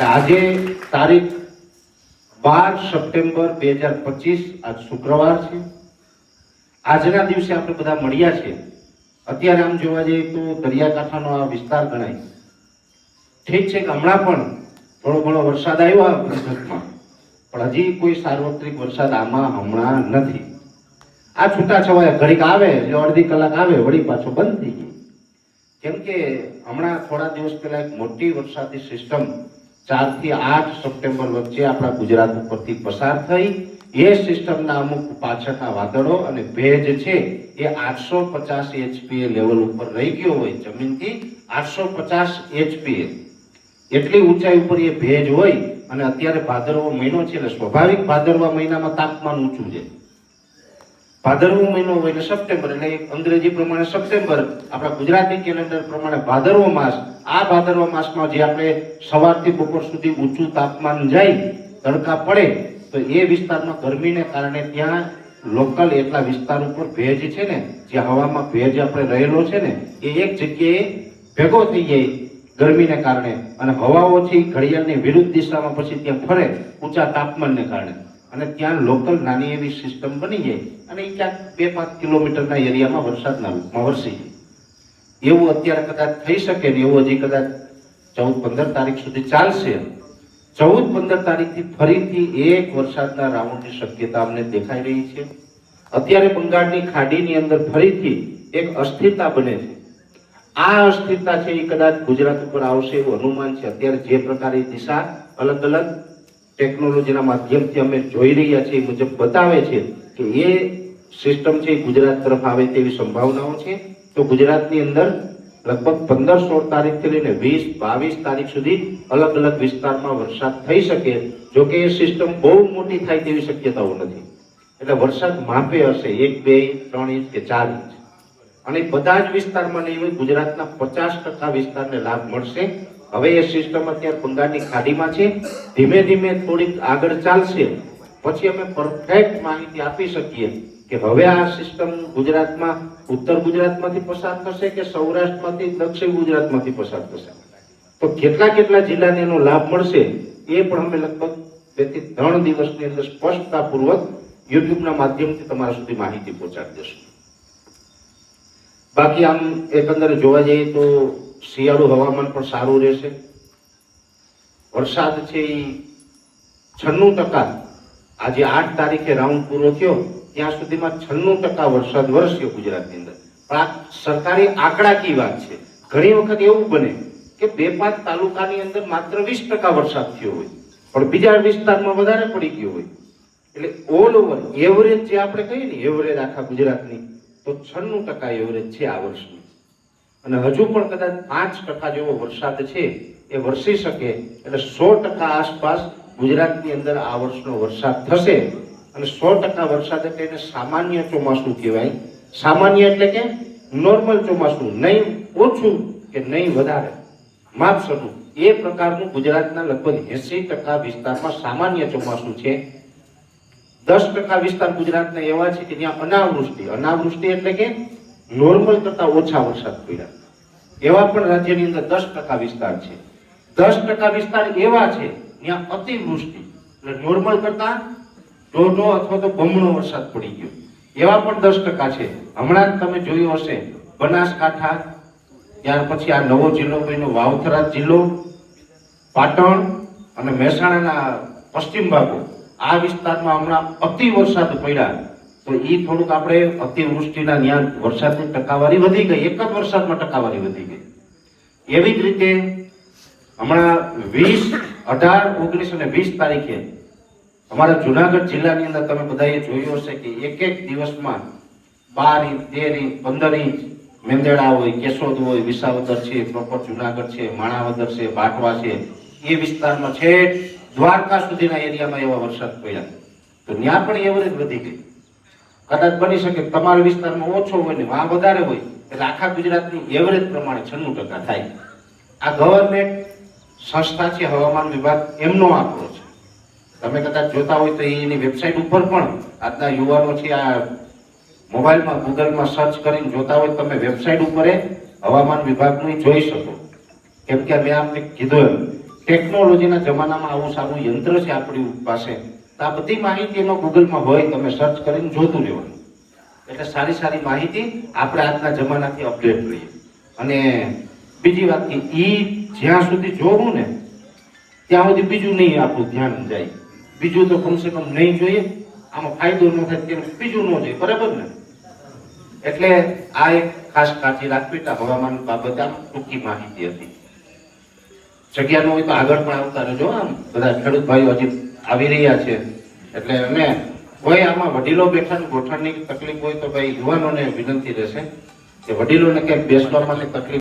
આજે તારીખ બાર સપ્ટેમ્બર બે હજાર પચીસ, આજ શુક્રવાર છે. આજના દિવસે આપણે બધા મળ્યા છે. અત્યારે આમ જોવા જઈએ તો દરિયાકાંઠાનો આ વિસ્તાર ગણાય. ઠીક છે કે હમણાં પણ થોડો ઘણો વરસાદ આવ્યો આ વખતમાં પણ હજી કોઈ સાર્વત્રિક વરસાદ આમાં હમણાં નથી. આ છૂટા છવાયા ઘડીક આવે, એટલે અડધી કલાક આવે, વળી પાછો બંધ થઈ ગયો. કેમ કે હમણાં થોડા દિવસ પહેલા એક મોટી વરસાદી સિસ્ટમ ચારથી આઠ સપ્ટેમ્બર વચ્ચે આપણા ગુજરાત ઉપરથી પસાર થઈ એ સિસ્ટમના અમુક પાછળના વાદળો અને ભેજ છે એ આઠસો પચાસ એચપીએ લેવલ ઉપર રહી ગયો હોય જમીનથી આઠસો પચાસ એચપીએ એટલી ઊંચાઈ ઉપર એ ભેજ હોય અને અત્યારે ભાદરવો મહિનો છે એટલે સ્વાભાવિક ભાદરવા મહિનામાં તાપમાન ઊંચું છે. ભાદરવો મહિનો હોય એટલે સપ્ટેમ્બર એટલે અંગ્રેજી પ્રમાણે સપ્ટેમ્બર, આપણા ગુજરાતી કેલેન્ડર પ્રમાણે ભાદરવો માસ. આ ભાદરવા માસમાં જે આપણે સવારથી બપોર સુધી ઊંચું તાપમાન જાય, તડકા પડે, તો એ વિસ્તારમાં ગરમીને કારણે ત્યાં લોકલ એટલા વિસ્તાર ઉપર ભેજ છે ને, જે હવામાં ભેજ આપણે રહેલો છે ને, એ એક જગ્યાએ ભેગો થઈ જાય ગરમીને કારણે. અને હવાઓથી ઘડિયાળની વિરુદ્ધ દિશામાં પછી ત્યાં ફરે ઊંચા તાપમાનને કારણે. અને ત્યાં લોકલ નાની એવી સિસ્ટમ બની જાય અને એ ક્યાંક બે પાંચ કિલોમીટરના એરિયામાં વરસાદના રૂપમાં વરસી જાય. એવું અત્યારે કદાચ થઈ શકે ને એવું હજી કદાચ ચૌદ પંદર તારીખ સુધી ચાલશે. ચૌદ પંદર તારીખથી ફરીથી એક વરસાદના રાઉન્ડની શક્યતા અમને દેખાઈ રહી છે. અત્યારે બંગાળની ખાડીની અંદર ફરીથી એક અસ્થિરતા બને છે. આ અસ્થિરતા છે એ કદાચ ગુજરાત ઉપર આવશે એવું અનુમાન છે. અત્યારે જે પ્રકારની દિશા અલગ અલગ ટેકનોલોજીના માધ્યમથી અમે જોઈ રહ્યા છીએ મુજબ બતાવે છે કે એ સિસ્ટમ છે ગુજરાત તરફ આવે તેવી સંભાવનાઓ છે. તો ગુજરાતની અંદર લગભગ પંદર સોળ તારીખથી લઈને વીસ, બાવીસ તારીખ સુધી અલગ અલગ વિસ્તારમાં વરસાદ થઈ શકે, જો કે એ સિસ્ટમ બહુ મોટી થાય તેવી શક્યતાઓ નથી. એટલે વરસાદ માપે હશે એક, બે, ત્રણ ઇંચ કે ચાર ઇંચ. અને બધા જ વિસ્તારમાં નહીં હોય, ગુજરાતના પચાસ ટકા વિસ્તારને લાભ મળશે. હવે એ સિસ્ટમ અત્યારે બંગાળની ખાડીમાં છે. ધીમે ધીમે થોડીક આગળ ચાલશે. પછી અમે પરફેક્ટ માહિતી આપી શકીએ કે હવે આ સિસ્ટમ ગુજરાતમાં, ઉત્તર ગુજરાતમાંથી પસાર થશે કે સૌરાષ્ટ્રમાંથી દક્ષિણ ગુજરાતમાંથી પસાર થશે? તો કેટલા કેટલા જિલ્લાને એનો લાભ મળશે એ પણ અમે લગભગ બેથી ત્રણ દિવસની અંદર સ્પષ્ટતાપૂર્વક યુટ્યુબના માધ્યમથી તમારા સુધી માહિતી પહોંચાડી દઈશું. બાકી આમ એકંદરે જોવા જઈએ તો શિયાળુ હવામાન પણ સારું રહેશે. વરસાદ છે એ છન્નું ટકા. આજે આઠ તારીખે રાઉન્ડ પૂરો થયો, ત્યાં સુધીમાં છન્નું ટકા વરસાદ વરસ્યો ગુજરાતની અંદર. પણ આ સરકારી આંકડાકી વાત છે. ઘણી વખત એવું બને કે બે પાંચ તાલુકાની અંદર માત્ર વીસ ટકા વરસાદ થયો હોય. પણ બીજા વિસ્તારમાં વધારે પડી ગયો હોય. એટલે ઓલ ઓવર એવરેજ જે આપણે કહીએ ને, એવરેજ આખા ગુજરાતની, તો છન્નું ટકા એવરેજ છે આ વર્ષની. અને હજુ પણ કદાચ પાંચ ટકા જેવો વરસાદ છે, એ વરસી શકે એટલે સો ટકા આસપાસ ગુજરાતની અંદર આ વર્ષનો વરસાદ થશે. અને સો ટકા વરસાદ એટલે એને સામાન્ય ચોમાસું કહેવાય. સામાન્ય એટલે કે નોર્મલ ચોમાસું, નહીં ઓછું કે નહીં વધારે. માપસરનું એ પ્રકારનું ગુજરાતના લગભગ એસી ટકા વિસ્તારમાં સામાન્ય ચોમાસું છે. દસ ટકા વિસ્તાર ગુજરાતના એવા છે કે જ્યાં અનાવૃષ્ટિ. અનાવૃષ્ટિ એટલે કે નોર્મલ કરતા ઓછા વરસાદ પડ્યા. એવા પણ રાજ્યની અંદર દસ ટકા વિસ્તાર છે. દસ ટકા વિસ્તાર એવા છે જ્યાં અતિવૃષ્ટિ. એટલે નોર્મલ કરતા દોઢો અથવા તો બમણો વરસાદ પડી ગયો. એવા પણ દસ ટકા છે. હમણાં જ તમે જોયું હશે, બનાસકાંઠા, ત્યાર પછી આ નવો જિલ્લો બન્યો, વાવથરા જિલ્લો, પાટણ અને મહેસાણાના પશ્ચિમ ભાગો. આ વિસ્તારમાં હમણાં અતિ વરસાદ પડ્યા. તો એ થોડુંક આપણે અતિવૃષ્ટિના ત્યાં વરસાદની ટકાવારી વધી ગઈ, એક જ વરસાદમાં ટકાવારી વધી ગઈ. એવી જ રીતે હમણાં વીસ, અઢાર, ઓગણીસ અને વીસ તારીખે અમારા જુનાગઢ જિલ્લાની અંદર તમે બધાએ જોયું હશે કે એક એક દિવસમાં બાર ઇંચ, તેર ઇંચ, પંદર ઇંચ મેંદેડા હોય, કેશોદ હોય, વિસાવદર છે, પ્રોપર જુનાગઢ છે, માણાવદર છે, બાટવા છે, એ વિસ્તારમાં છે દ્વારકા સુધીના એરિયામાં એવા વરસાદ પડ્યા. તો ત્યાં પણ એવરેજ વધી ગઈ. કદાચ બની શકે તમારા વિસ્તારમાં ઓછો હોય ને વા વધારે હોય, એટલે આખા ગુજરાતની એવરેજ પ્રમાણે છન્નું ટકા થાય. આ ગવર્મેન્ટ સંસ્થા છે, હવામાન વિભાગ, એમનો આંકડો છે. તમે કદાચ જોતા હોય તો એની વેબસાઇટ ઉપર પણ આજના યુવાનો છે, આ મોબાઈલમાં, ગૂગલમાં સર્ચ કરીને જોતા હોય તમે વેબસાઇટ ઉપર હવામાન વિભાગનું જોઈ શકો. કેમ કે મેં આપને કીધું ટેકનોલોજીના જમાનામાં આવું સારું યંત્ર છે આપણી પાસે. આ બધી માહિતી એમાં ગૂગલમાં હોય, તમે સર્ચ કરીને જોતું રહેવાનું. એટલે સારી સારી માહિતી આપણે આજના જમાનાથી અપડેટ રહીએ અને બીજી વાત કે એ જ્યાં સુધી જોવું ને, ત્યાં સુધી બીજું નહીં આપણું ધ્યાન જાય. બીજું તો કમસે કમ નહીં જોઈએ. આમાં ફાયદો ન થાય તેમ બીજું ન જોઈએ. બરાબર ને? એટલે આ એક ખાસ કાળજી રાખવી હવામાન બાબતે આમ ટૂંકી માહિતી હતી. જગ્યા ન હોય તો આગળ પણ આવતા રહેજો, આમ. બધા ખેડૂત ભાઈઓ હજી આવી રહ્યા છે. એટલે અમે કોઈ આમાં વડીલો બેઠા ગોઠણની તકલીફ હોય તો ભાઈ યુવાનોને વિનંતી રહેશે કે વડીલોને કંઈક બેસવા માટે તકલીફ